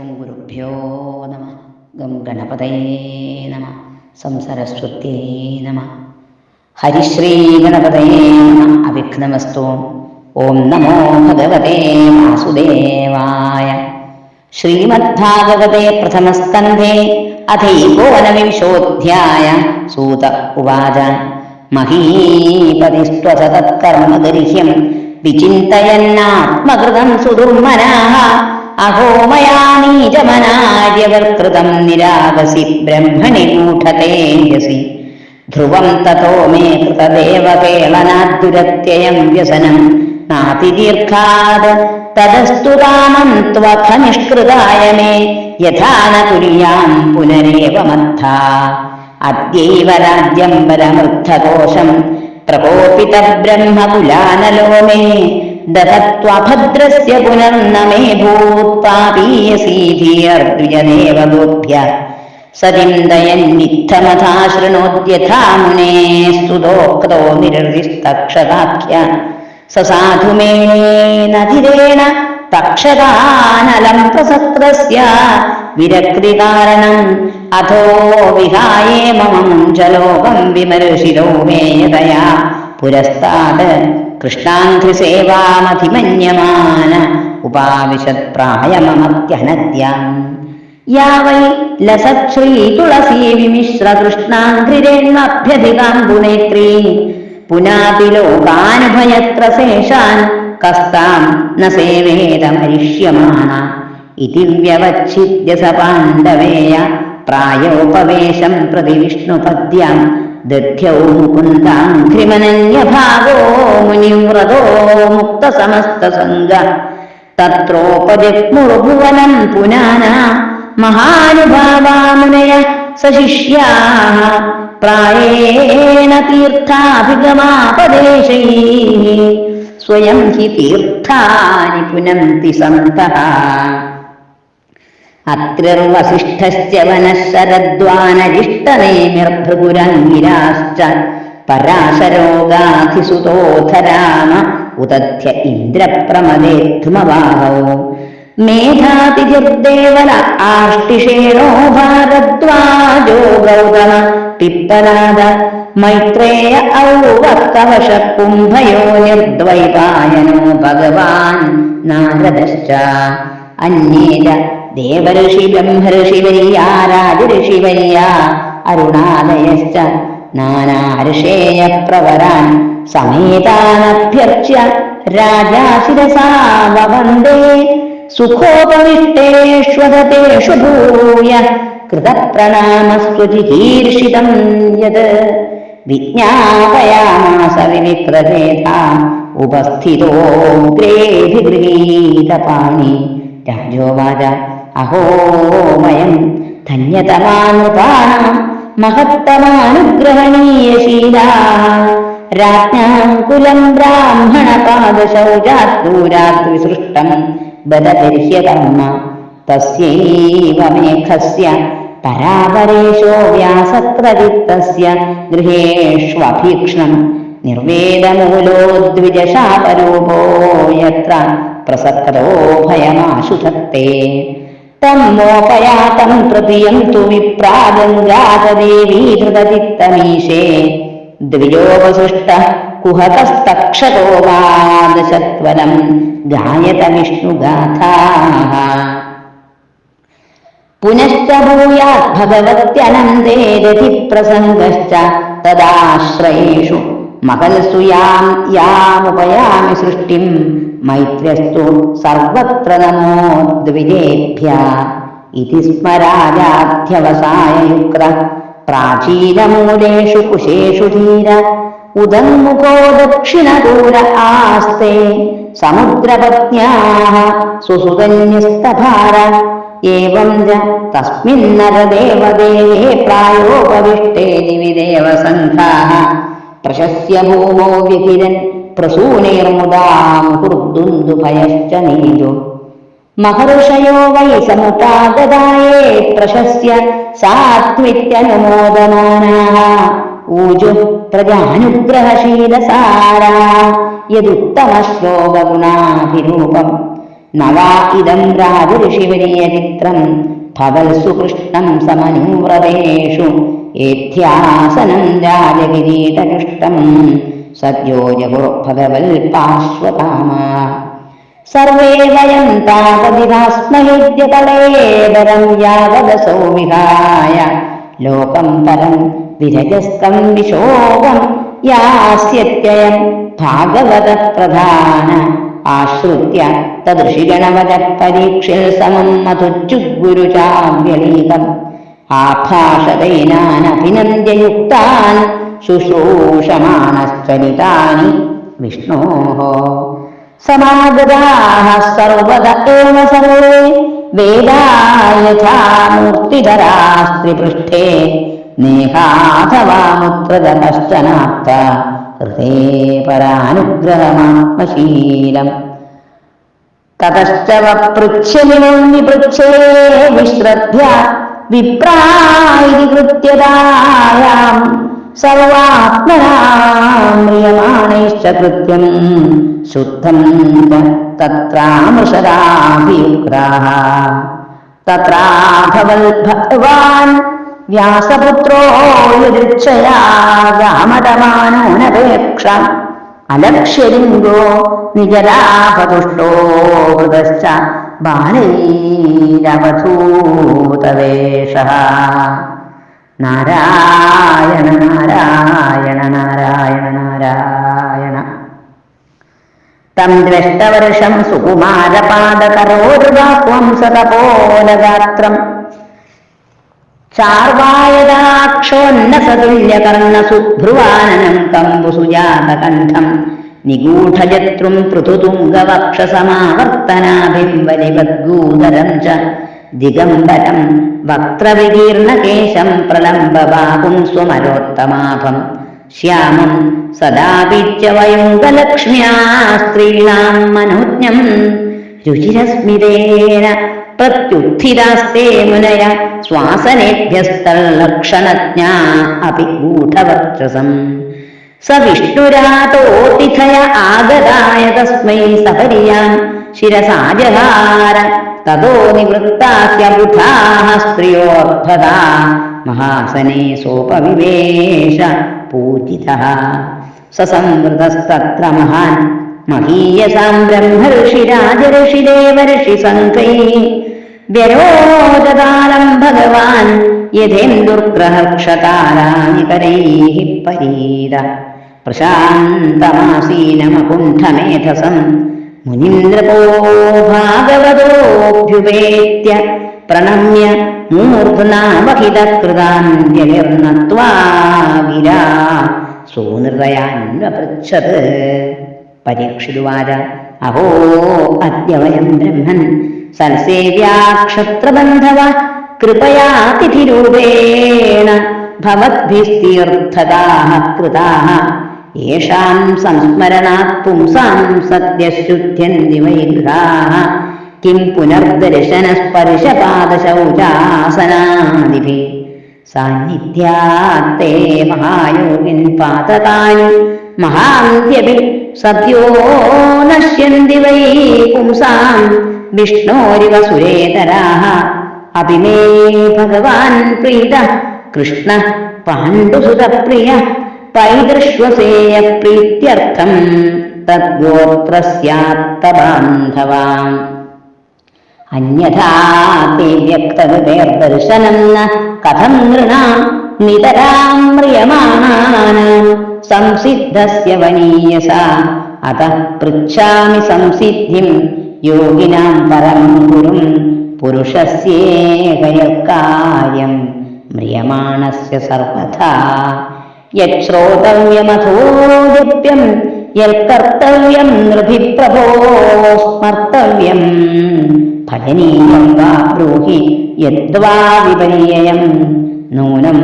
ഓം ഗുരുഭ്യോ നമ. ഗം ഗണപതയേ നമ. സംസരസ്വത്യേ നമ. ഹരിശ്രീ ഗണപതയേ നമ. അവിഘ്നമസ്തു. ഓം നമോ ഭഗവതേ വാസുദേവായ. ശ്രീമദ്ഭാഗവതേ പ്രഥമസ്കന്ധേ അഥൈകോനവിംശോധ്യായ സൂത ഉവാച. മഹീപതിസ്ത്വസതത്കർമ്മഗരിഹ്യം വിചിന്തയന്നാത്മകൃതം സുദുർമനാः അഹോ മയാ നീചമനാര്യവർകൃതം നിരാകസി ബ്രഹ്മണി ഗൂഢതേജസി ധ്രുവം തഥോ മേ കൃതദേവകേളനാദുരത്യയം വ്യസനം. നാതിദീർഘാത് തദസ്തു കാമം ത്വഖ നിഷ്കൃതായ മേ. യഥാ ന കുര്യാം പുനരേവ മദ്ധ അദ്യൈവ രാജ്യം പരമൃദ്ധകോശം പ്രകോപിത ബ്രഹ്മകുലാനലോ ददत्वभद्रस्य पुनर्न मे भूत्वातीयसीथी अर्प्यदेव गोभ्य। स निन्दयन्नित्थमथा शृणोद्यथा मुने दोक्तो निर्दिष्टक्षताख्य स साधु मेनधिरेण तक्षतानलम् प्रसक्तस्य विरक्तिकारणम् अथो विहाये मम च लोकम् विमर्शिरो मेयतया पुरस्तात् കൃഷ്ണാഘ്രിസേവാമധിമന്യമാന ഉപാവിശത് പ്രായമമത്യനദ്യാം യാ വൈ ലസത് ശ്രീ തുളസീ വിമിശ്ര കൃഷ്ണാഘ്രിരേണ്വഭ്യധികാം ഗുണേത്രീ പുനാപി ലോകാനുഭയത്ര ശേഷാൻ കസ്താം ന സേവേത മരിഷ്യമാണ ഇതി വ്യവച്ഛിദ്യ സ പാണ്ഡവേയ പ്രായോപവേശം പ്രതി വിഷ്ണുപദ്യാം. ദധ്യൗ മുകുന്ദാഘ്രിമനന്യഭാഗോ മുനിവ്രതോ മുക്തസമസ്തസംഗ. തത്രോപജഗ്മുർഭുവനം പുനാന മഹാനുഭാവാമുനയ സശിഷ്യാः പ്രായേണ തീർത്ഥാഭിഗമാപദേശൈ സ്വയം ഹി തീർത്ഥാനി പുനന്തി സന്തഃ. അത്രിർവസിഷ്ഠശ്ച വനശരദ്വാനരിഷ്ടനേമിർഭൃഗുരംഗിരാശ്ച ഉദധ്യ ഇന്ദ്രപ്രമദേ ധുമവാഹൗ മേധാതിഥിർദേവല ആഷ്ടിഷേണോ ഭാരദ്വാജോ ഗൗതമ പിപ്പനാദ മൈത്രേയ ഔവക്തവശ കുംഭയോ നിർദ്വൈപായനോ ഭഗവാൻ നാരദശ്ച. देवऋषि राजऋषिवय्या अरुणालयश्च नानार्षेयप्रवरान् समेतानभ्यर्च्य राजा शिरसा ववन्दे तेषु भूय कृतप्रणामस्तु जिकीर्षितम् यत् विज्ञापयामासविप्रदेताम् उपस्थितो त्रेभिगृहीतपामि राजोवाच അഹോമയം ധന്യതമാനുപാണ മഹത്തമാനുഗ്രഹണീയശീലാ. രാജ്ഞാം കുലം ബ്രാഹ്മണപാദശൗചാത്തൂരാത്വിസൃഷ്ടം ബദദർഹ്യകർമ്മ തസ്യൈവ മേഘസ്യ പരാപരേശോ വ്യാസക്രദിത്തസ്യ ഗൃഹേഷ്വഭീക്ഷണം നിർവേദമൂലോ ദ്വിജശാപരൂപോ യത്ര പ്രസക്തോ ഭയമാശുധത്തെ. तम् मोपयातम् प्रतियम् तु विप्रागम् कुहकस्तक्षतो वादशत्वनं गायत विष्णुगाथाः पुनश्च भूयात् भगवत्यनन्दे रतिप्रसङ्गश्च तदाश्रयेषु മഹൽസു യാം യാമുപയാമി സൃഷ്ടിം. മൈത്രസ്തു സർവത്ര നമോ ദ്വിജേഭ്യ. ഇതി സ്മരാജാധ്യവസായ യുക്ര പ്രാചീനമൂലേഷു കുശേഷു ധീര. ഉദന്മുഖോ ദക്ഷിണദൂര ആസ്തേ. സമുദ്രപത്ന്യാः സുസുതന്യസ്തഭാര ഏവം ച തസ്മിന്നരദേവദേവേ പ്രായോപവിഷ്ടേ ദിവി ദേവസംഘാः प्रशस्य भूमो व्यथिरन् प्रसूनेर्मुदा प्रसूनेर्मुदाुन्दुपयश्च नीजो। महर्षयो वै समुता ददाये प्रशस्य सात्वित्यनुमोदमानाः ऊजुः प्रजानुग्रहशीलसारा। यदुत्तमश्लोकगुणाभिरूपम्। न वा इदम् राशिवरीयचित्रम् भवल्सु सुकृष्णम् समनुव्रतेषु। സദ്യോ ജഗുർഭഗവൽ പാർശ്വകാമ സർവേ വയം താപതിരാസ്മയുജ്യതളേതരം യാവദസോ വിഹായ ലോകം പരം വിരജസ്തം വിശോകം യാസ്യത്യയം ഭാഗവത പ്രധാന ആശ്രിത്യ തദൃഷിഗണവത പരീക്ഷിൽ സമം മധുജുഗുരുചാവ്യലീകം ആഭാഷതൈനാനഭിനന്ദ്യയുക്താൻ ശുശ്രൂഷമാണസ്വനിതാനി വിഷ്ണോ. സമാഗതാः സർവത ഏവ സർവേ വേദാ യഥാ മൂർത്തിധരാസ്ത്രിപൃഷ്ഠേ പരാനുഗ്രഹമാത്മശീലം. തതശ്ച വപൃച്ഛമിനം വിപൃച്ഛേ വിശ്രദ്ധ്യ വിപ്രായിതി കൃത്യതായാം സർവാത്മനാമ്രിയമാണൈശ്ച കൃത്യം. ശുദ്ധം ഭഗവാൻ വ്യാസപുത്രോ യുധിക്ഷയാ ഗാമതമാനോനപേക്ഷ അലക്ഷ്യലിംഗോ നിജലാഭതുഷ്ടോ ഹൃദശ്ച ബാലൈരവധൂതവേഷ നാരായണ നാരായണ നാരായണ നാരായണ. തം ദ്രഷ്ടവർഷം സുകുമാരപാദകരോരുവാക്വം സതപോലഗാത്രം ചാർവായതാക്ഷോന്നസതുല്യകർണസുഭ്രുവാനനം കമ്പുസുജാതകണ്ഠം നിഗൂഢജത്രും പൃഥുതുംഗവക്ഷസമാവർത്തനാഭിംബലിപദ്ഗൂതരം ച. ദിഗംബരം വക്രവികീർണകേശം പ്രലംബബാഹും സ്വമരോത്തമാഭം ശ്യാമം സദാപിച്ചവയുംഗലക്ഷ്മ്യാ സ്ത്രീണാം മനോജ്ഞം. രുചിരസ്മിതേന പ്രത്യുത്ഥിതാസ്തേ മുനയ. ശ്വാസനേഭ്യസ്തല്ലക്ഷണജ്ഞാ അപി ഗൂഢവർച്ചസം സ വിഷ്ണുരാതോതിഥയ ആഗതായ തസ്മൈ സപര്യാം ശിരസാജഹാര. തതോ നിവൃത്താഹ്യബുധാः സ്ത്രിയോർഭതാ മഹാസനെ സോപവിവേശ പൂജിത. സസംവൃതസ്തത്ര മഹാൻ. മഹീയസാം ബ്രഹ്മർഷിരാജഋഷിദേവർഷി സംഘൈ വ്യരോചതാലം ഭഗവാൻ യഥേന്ദുർഗ്രഹക്ഷതാരാണി കരൈः പരീത. പ്രശാന്തമാസീനമകുണ്ഠമേധസം. മുനീന്ദ്രപോ ഭാഗവതോഭ്യുപേത്യ പ്രണമ്യ മൂർധനാമഹിതകൃതാഞ്ജലിർനത്വാ ഗിരാ സൂനൃതയാന്വപൃച്ഛത് പരീക്ഷിതുവാച അഹോ അദ്യ വയം ബ്രഹ്മൻ. സൽസേവ്യാക്ഷത്രബന്ധവ കൃപയാതിഥിരൂപേണ ഭവദ്ഭിസ്തീർത്ഥതാः കൃതാः. യേഷാം സംസ്മരണാത് പുംസാം സത്യശുദ്ധ്യന്തി വൈഗ്രഹാः കിം പുനർദർശനസ്പർശപാദശൗചാസനാദിഭിः സാന്നിധ്യാത്തേ മഹായോഗിൻ പാതതാനി മഹാന്ത്യപി സദ്യോ നശ്യന്തി വൈ പുംസാം വിഷ്ണോരിവ സുരേതരാഹ അഭിമേ ഭഗവാൻ പ്രീത കൃഷ്ണ പാണ്ഡുസുതപ്രിയ പൈതൃശ്വസേയ പ്രീത്യർത്ഥം തദ്ഗോത്രസ്യാത്തബാന്ധവാം. അന്യഥാ തേ വ്യക്തഹൃദയർദർശനം ന കഥം നൃണാം നിതരാം മ്രിയമാണാനാം സംസിദ്ധസ്യ വനീയസ. അത പൃച്ഛാമി സംസിദ്ധിം യോഗിനാം പരം ഗുരും പുരുഷസ്യേകയക്കാര്യം മ്രിയമാണസ്യ സർവഥാ. യശ്രോതവ്യമഥോദിപ്യം യൽക്കർത്തവ്യം നൃഭിപ്രഭോ സ്മർത്തവ്യം ഭജനീയം വാ ബ്രൂഹി യദ്വാ വിപര്യയം. നൂനം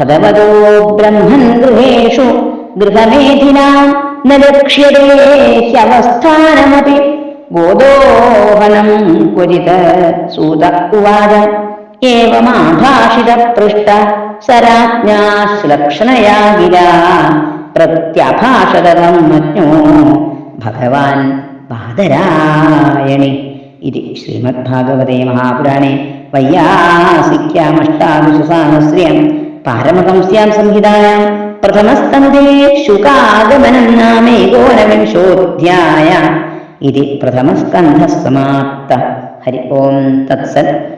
ഭഗവതോ ബ്രഹ്മൻ ഗൃഹേഷു ഗൃഹമേധിനാം ലക്ഷ്യതേ ഹ്യവസ്ഥാനമപി. ഗോദോഹനം കുരിത സൂത ഉവാച. ഏവമാഭാഷിത പൃഷ്ട സരാജ്ഞാശ്ലക്ഷണയാ ഗിരാ പ്രത്യഭാഷതം മജ്ഞോ. ഭഗവാൻ പാദരായണി. ഇത് ശ്രീമദ്ഭാഗവതേ മഹാപുരാണേ. വയ്യാസിക്യാമഷ്ടാദശസാഹസ്ര്യം പാരമഹംസ്യാം സംഹിതായാം. പ്രഥമസ്കന്ധേ ശുകാഗമനം നാമേകോനവിംശോऽധ്യായ ഇതി പ്രഥമസ്കന്ധ സമാപ്ത ഹരി ഓം തത്സത്.